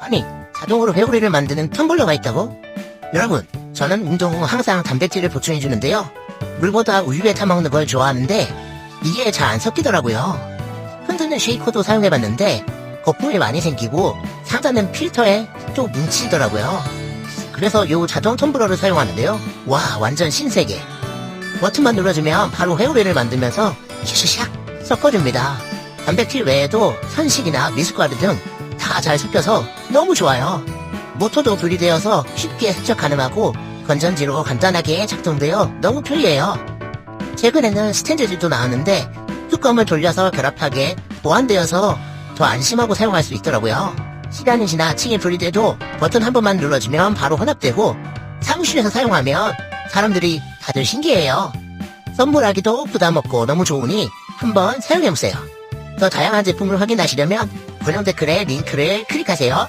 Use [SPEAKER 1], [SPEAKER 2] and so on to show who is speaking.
[SPEAKER 1] 아니, 자동으로 회오리를 만드는 텀블러가 있다고? 여러분, 저는 운동 후 항상 단백질을 보충해주는데요. 물보다 우유에 타먹는 걸 좋아하는데, 이게 잘 안 섞이더라고요. 흔드는 쉐이커도 사용해봤는데, 거품이 많이 생기고, 상단은 필터에 좀 뭉치더라고요. 그래서 요 자동 텀블러를 사용하는데요. 와, 완전 신세계. 버튼만 눌러주면 바로 회오리를 만들면서 샤샤샥 섞어줍니다. 단백질 외에도 선식이나 미숫가루 등 다 잘 섞여서 너무 좋아요. 모터도 분리되어서 쉽게 세척 가능하고 건전지로 간단하게 작동되어 너무 편리해요. 최근에는 스탠드들도 나왔는데 뚜껑을 돌려서 결합하게 보완되어서 더 안심하고 사용할 수 있더라고요. 시간이 지나 층이 분리돼도 버튼 한 번만 눌러주면 바로 혼합되고 사무실에서 사용하면 사람들이 다들 신기해요. 선물하기도 부담 없고 너무 좋으니 한번 사용해보세요. 더 다양한 제품을 확인하시려면 고정 댓글에 링크를 클릭하세요.